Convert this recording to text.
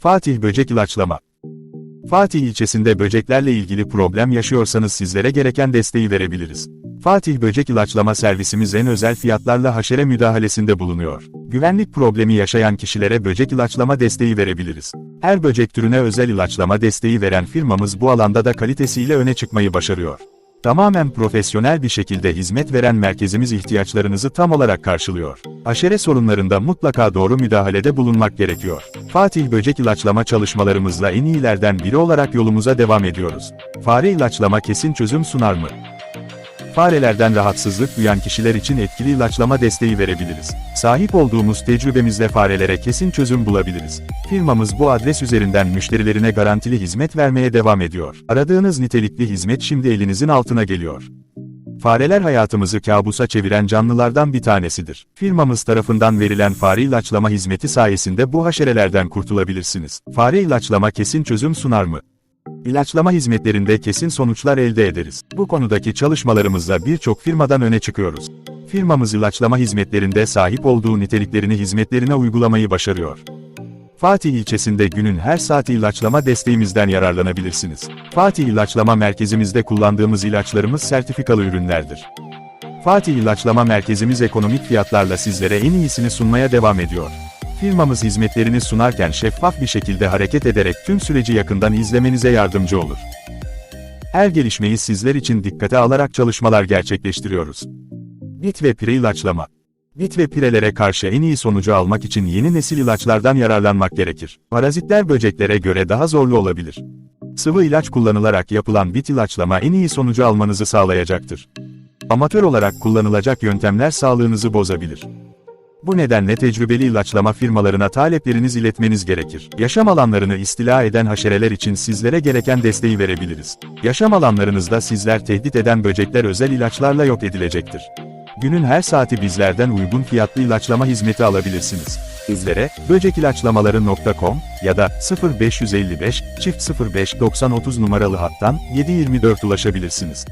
Fatih Böcek İlaçlama Fatih ilçesinde böceklerle ilgili problem yaşıyorsanız sizlere gereken desteği verebiliriz. Fatih Böcek İlaçlama servisimiz en özel fiyatlarla haşere müdahalesinde bulunuyor. Güvenlik problemi yaşayan kişilere böcek ilaçlama desteği verebiliriz. Her böcek türüne özel ilaçlama desteği veren firmamız bu alanda da kalitesiyle öne çıkmayı başarıyor. Tamamen profesyonel bir şekilde hizmet veren merkezimiz ihtiyaçlarınızı tam olarak karşılıyor. Aşere sorunlarında mutlaka doğru müdahalede bulunmak gerekiyor. Fatih Böcek ilaçlama çalışmalarımızla en iyilerden biri olarak yolumuza devam ediyoruz. Fare ilaçlama kesin çözüm sunar mı? Farelerden rahatsızlık duyan kişiler için etkili ilaçlama desteği verebiliriz. Sahip olduğumuz tecrübemizle farelere kesin çözüm bulabiliriz. Firmamız bu adres üzerinden müşterilerine garantili hizmet vermeye devam ediyor. Aradığınız nitelikli hizmet şimdi elinizin altına geliyor. Fareler hayatımızı kabusa çeviren canlılardan bir tanesidir. Firmamız tarafından verilen fare ilaçlama hizmeti sayesinde bu haşerelerden kurtulabilirsiniz. Fare ilaçlama kesin çözüm sunar mı? İlaçlama hizmetlerinde kesin sonuçlar elde ederiz. Bu konudaki çalışmalarımızla birçok firmadan öne çıkıyoruz. Firmamız ilaçlama hizmetlerinde sahip olduğu niteliklerini hizmetlerine uygulamayı başarıyor. Fatih ilçesinde günün her saati ilaçlama desteğimizden yararlanabilirsiniz. Fatih İlaçlama Merkezimizde kullandığımız ilaçlarımız sertifikalı ürünlerdir. Fatih İlaçlama Merkezimiz ekonomik fiyatlarla sizlere en iyisini sunmaya devam ediyor. Firmamız hizmetlerini sunarken şeffaf bir şekilde hareket ederek tüm süreci yakından izlemenize yardımcı olur. Her gelişmeyi sizler için dikkate alarak çalışmalar gerçekleştiriyoruz. Bit ve pire ilaçlama. Bit ve pirelere karşı en iyi sonucu almak için yeni nesil ilaçlardan yararlanmak gerekir. Parazitler böceklere göre daha zorlu olabilir. Sıvı ilaç kullanılarak yapılan bit ilaçlama en iyi sonucu almanızı sağlayacaktır. Amatör olarak kullanılacak yöntemler sağlığınızı bozabilir. Bu nedenle tecrübeli ilaçlama firmalarına talepleriniz iletmeniz gerekir. Yaşam alanlarını istila eden haşereler için sizlere gereken desteği verebiliriz. Yaşam alanlarınızda sizler tehdit eden böcekler özel ilaçlarla yok edilecektir. Günün her saati bizlerden uygun fiyatlı ilaçlama hizmeti alabilirsiniz. Bizlere böcekilaçlamaları.com ya da 0555 çift 05 90 30 numaralı hattan 724 ulaşabilirsiniz.